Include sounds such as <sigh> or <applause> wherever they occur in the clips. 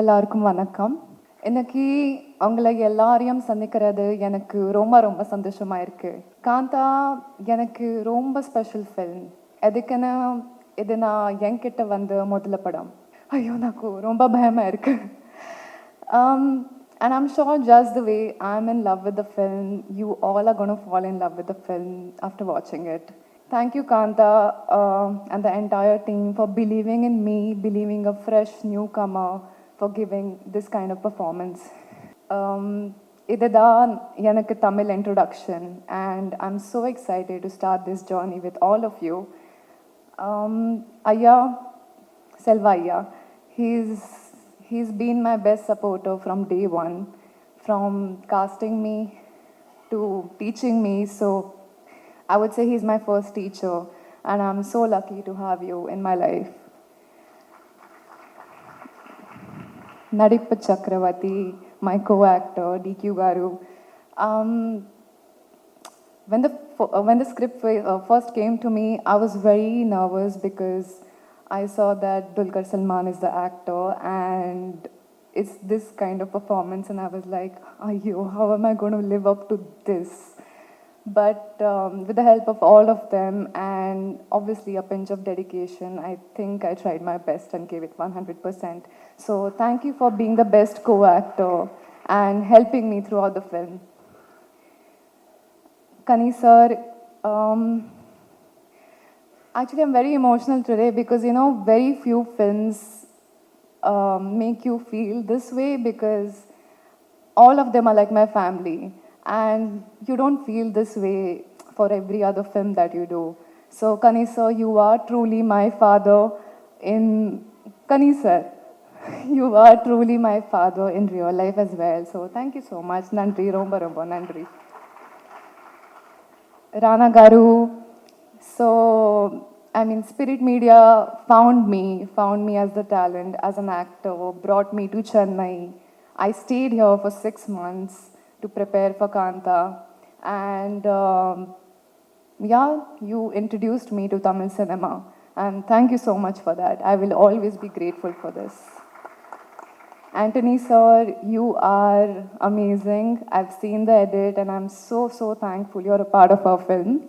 எல்லாருக்கும் வணக்கம் இன்னைக்கு உங்களை எல்லாரையும் சந்திக்கிறது எனக்கு ரொம்ப ரொம்ப சந்தோஷமா இருக்கு காந்தா எனக்கு ரொம்ப ஸ்பெஷல் ஃபில்ம் எதுக்குன்னு இது நான் என்கிட்ட வந்து முதல்ல படம் ஐயோ నాకు ரொம்ப பயமா இருக்கு um, and I'm sure just the way I'm in love with the film, you all are going to fall in love with the film after watching it. Thank you, Kanta, uh, and the entire team for believing in me, believing a fresh newcomer, for giving this kind of performance. Um, இதுதான் எனக்கு Tamil introduction and I'm so excited to start this journey with all of you. Um, Aya, Selva Aya, he's, he's been my best supporter from day one, from casting me to teaching me. So I would say he's my first teacher, and I'm so lucky to have you in my life. Chakravarti, my co-actor, DQ Garu. Um, when the uh, when the script uh, first came to me, I was very nervous because I saw that Dulquer Salman is the actor and it's this kind of performance, and I was like, "Ayo, how am I going to live up to this?" But um, with the help of all of them and obviously a pinch of dedication, I think I tried my best and gave it 100%. So thank you for being the best co-actor and helping me throughout the film. Kani sir, um, actually I'm very emotional today because you know very few films um, make you feel this way because all of them are like my family and you don't feel this way for every other film that you do. So Kani sir, you are truly my father in Kani sir. <laughs> You are truly my father in real life as well. So thank you so much. Nandri, romba romba nandri. Rana Garu. So, I mean, Spirit Media found me, found me as the talent, as an actor, brought me to Chennai. I stayed here for six months to prepare for Kanta. And um, yeah, you introduced me to Tamil cinema. And thank you so much for that. I will always be grateful for this. Anthony, sir, you are amazing. I've seen the edit and I'm so, so thankful you're a part of our film.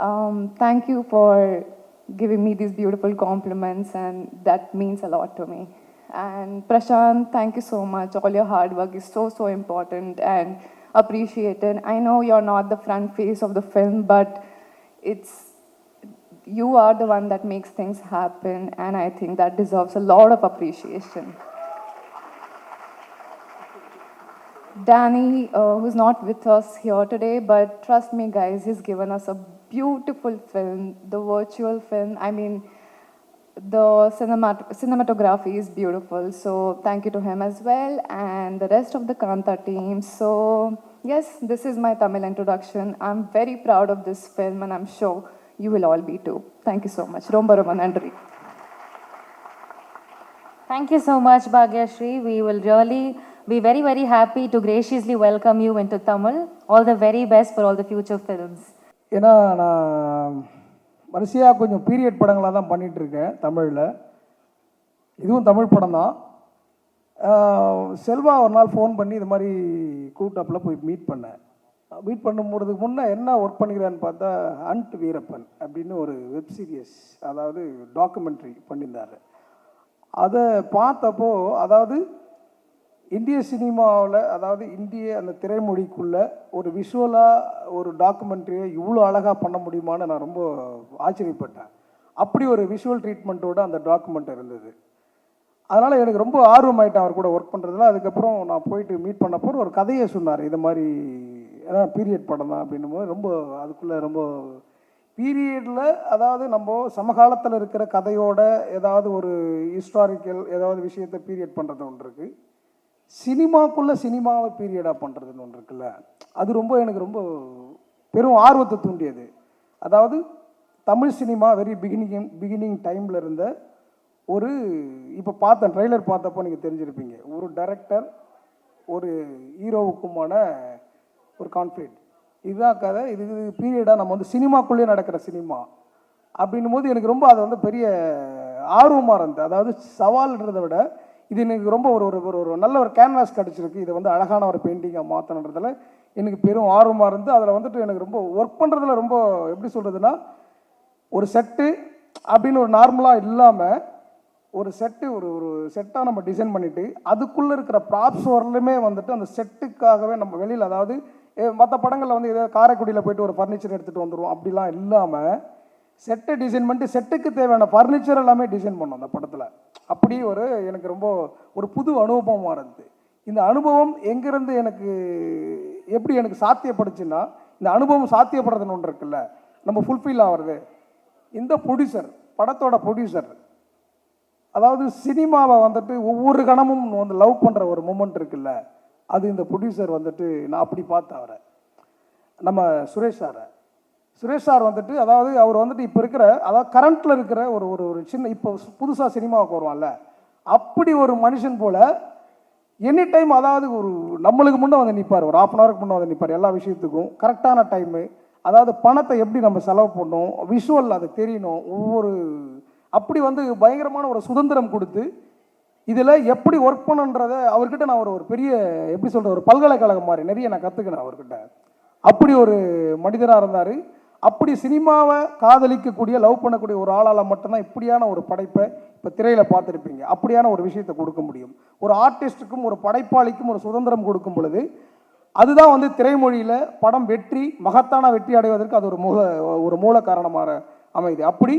Um, thank you for giving me these beautiful compliments, and that means a lot to me. And Prashant, thank you so much. All your hard work is so, so important and appreciated. I know you're not the front face of the film, but it's you are the one that makes things happen, and I think that deserves a lot of appreciation. Danny, uh, who's not with us here today, but trust me, guys, he's given us a beautiful film, the virtual film. I mean, the cinemat- cinematography is beautiful. So, thank you to him as well, and the rest of the Kanta team. So, yes, this is my Tamil introduction. I'm very proud of this film, and I'm sure you will all be too. Thank you so much. Romba Romba Nandri. Thank you so much, Bhagyashri. We will really be very, very happy to graciously welcome you into Tamil. All the very best for all the future films. ஏன்னா நான் வரிசையாக கொஞ்சம் period படங்களாக தான் பண்ணிகிட்ருக்கேன் தமிழில். இதுவும் தமிழ் படம் தான் செல்வா ஒரு நாள் ஃபோன் பண்ணி இது மாதிரி கூட்டப்பில் போய் மீட் பண்ணேன். மீட் பண்ணும்போதுக்கு முன்னே என்ன ஒர்க் பண்ணிக்கிறான்னு பார்த்தா அண்ட் வீரப்பன் அப்படின்னு ஒரு வெப் சீரியஸ் அதாவது டாக்குமெண்ட்ரி பண்ணியிருந்தார். அதை பார்த்தப்போ அதாவது இந்திய சினிமாவில் அதாவது இந்திய அந்த திரைமொழிக்குள்ளே ஒரு விஷுவலாக ஒரு டாக்குமெண்ட்ரியை இவ்வளோ அழகாக பண்ண முடியுமான்னு நான் ரொம்ப ஆச்சரியப்பட்டேன். அப்படி ஒரு விஷுவல் ட்ரீட்மெண்ட்டோட அந்த டாக்குமெண்ட் இருந்தது. அதனால் எனக்கு ரொம்ப ஆர்வமாயிட்டேன் அவர் கூட ஒர்க் பண்ணுறதுல அதுக்கப்புறம் நான் போயிட்டு மீட் பண்ணப்போ ஒரு கதையை சொன்னார். இது மாதிரி ஏன்னா பீரியட் படம் தான் அப்படின்னும் போது ரொம்ப அதுக்குள்ளே ரொம்ப பீரியடில் அதாவது நம்ம சமகாலத்தில் இருக்கிற கதையோட ஏதாவது ஒரு ஹிஸ்டாரிக்கல் ஏதாவது விஷயத்தை பீரியட் பண்ணுறது ஒன்று இருக்குது சினிமாக்குள்ளே சினிமாவை பீரியடாக பண்ணுறதுன்னு ஒன்று இருக்குல்ல அது ரொம்ப எனக்கு ரொம்ப பெரும் ஆர்வத்தை தூண்டியது. அதாவது Tamil cinema very beginning beginning டைமில் இருந்த ஒரு இப்போ பார்த்தேன் ட்ரெய்லர் பார்த்தப்போ நீங்கள் தெரிஞ்சிருப்பீங்க. ஒரு டைரக்டர் ஒரு ஹீரோவுக்குமான ஒரு கான்ஃப்ளிக்ட் இதுதான் கதை இது பீரியடாக நம்ம வந்து சினிமாக்குள்ளேயே நடக்கிற சினிமா. அப்படின்னும் போது எனக்கு ரொம்ப அது வந்து பெரிய ஆர்வமாக இருந்தது. அதாவது சவால்ன்றதை விட இது எனக்கு ரொம்ப ஒரு ஒரு ஒரு- ஒரு நல்ல ஒரு கேன்வாஸ் கிடச்சிருக்கு. இதை வந்து அழகான ஒரு பெயிண்டிங்காக மாற்றணுன்றதுல எனக்கு பெரும் ஆர்வமாக இருந்து அதில் வந்துட்டு எனக்கு ரொம்ப ஒர்க் பண்ணுறதுல ரொம்ப எப்படி சொல்கிறதுனா ஒரு செட்டு அப்படின்னு ஒரு நார்மலாக இல்லாமல் ஒரு செட்டு ஒரு ஒரு செட்டாக நம்ம டிசைன் பண்ணிவிட்டு அதுக்குள்ளே இருக்கிற ப்ராப்ஸ் வரலுமே வந்துட்டு அந்த செட்டுக்காகவே நம்ம வெளியில் அதாவது மற்ற படங்களில் வந்து ஏதோ காரைக்குடியில் போயிட்டு ஒரு ஃபர்னிச்சர் எடுத்துகிட்டு வந்துடுவோம் அப்படிலாம் இல்லாமல் செட்டை டிசைன் பண்ணிட்டு செட்டுக்கு தேவையான ஃபர்னிச்சர் எல்லாமே டிசைன் பண்ணோம் அந்த படத்தில். அப்படி ஒரு எனக்கு ரொம்ப ஒரு புது அனுபவமாக இருந்தது. இந்த அனுபவம் எங்கேருந்து எனக்கு எப்படி எனக்கு சாத்தியப்படுச்சுன்னா இந்த அனுபவம் சாத்தியப்படுறதுன்னு ஒன்று இருக்குல்ல நம்ம ஃபுல்ஃபில் ஆகிறது. இந்த ப்ரொடியூசர் படத்தோட ப்ரொடியூசர் அதாவது சினிமாவை வந்துட்டு ஒவ்வொரு கணமும் வந்து லவ் பண்ணுற ஒரு மூமெண்ட் இருக்குல்ல அது இந்த ப்ரொடியூசர் வந்துட்டு நான் அப்படி பார்த்தேன் அவரை. நம்ம சுரேஷ் சாரை சுரேஷ் சார் வந்துட்டு அதாவது அவர் வந்துட்டு இப்போ இருக்கிற அதாவது கரண்ட்டில் இருக்கிற ஒரு ஒரு ஒரு சின்ன இப்போ புதுசாக சினிமாவுக்கு வருவான்ல அப்படி ஒரு மனுஷன் போல் எனி டைம் அதாவது ஒரு நம்மளுக்கு முன்னே வந்து நிற்பார் ஒரு ஆஃப் அன் ஹவருக்கு முன்னே வந்து நிற்பார் எல்லா விஷயத்துக்கும் கரெக்டான டைமு அதாவது பணத்தை எப்படி நம்ம செலவு பண்ணணும் விஷுவல் அது தெரியணும் ஒவ்வொரு அப்படி வந்து பயங்கரமான ஒரு சுதந்திரம் கொடுத்து இதில் எப்படி ஒர்க் பண்ணுன்றதை அவர்கிட்ட நான் ஒரு ஒரு பெரிய எப்படி சொல்கிற ஒரு பல்கலைக்கழகம் மாதிரி நிறைய நான் கற்றுக்கினேன் அவர்கிட்ட. அப்படி ஒரு மனிதராக இருந்தார். அப்படி சினிமாவை காதலிக்கக்கூடிய லவ் பண்ணக்கூடிய ஒரு ஆளால் மட்டும்தான் இப்படியான ஒரு படைப்பை இப்போ திரையில் பார்த்துருப்பீங்க. அப்படியான ஒரு விஷயத்தை கொடுக்க முடியும். ஒரு ஆர்டிஸ்ட்டுக்கும் ஒரு படைப்பாளிக்கும் ஒரு சுதந்திரம் கொடுக்கும் பொழுது அதுதான் வந்து திரைமொழியில் படம் வெற்றி மகத்தான வெற்றி அடைவதற்கு அது ஒரு மூல ஒரு மூல காரணமாக அமையுது அப்படி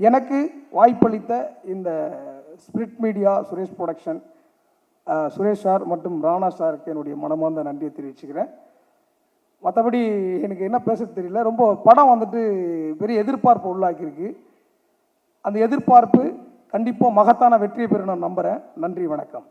எனக்கு வாய்ப்பளித்த இந்த Spirit Media Suresh production Suresh sir மற்றும் ராணா சாருக்கு என்னுடைய மனமார்ந்த நன்றியை தெரிவிச்சுக்கிறேன். மற்றபடி எனக்கு என்ன பேச தெரியல. ரொம்ப படம் வந்துட்டு பெரிய எதிர்பார்ப்பு உள்ளாக்கியிருக்கு. அந்த எதிர்பார்ப்பு கண்டிப்பாக மகத்தான வெற்றியை பெறும் நான் நம்புகிறேன் நன்றி வணக்கம்.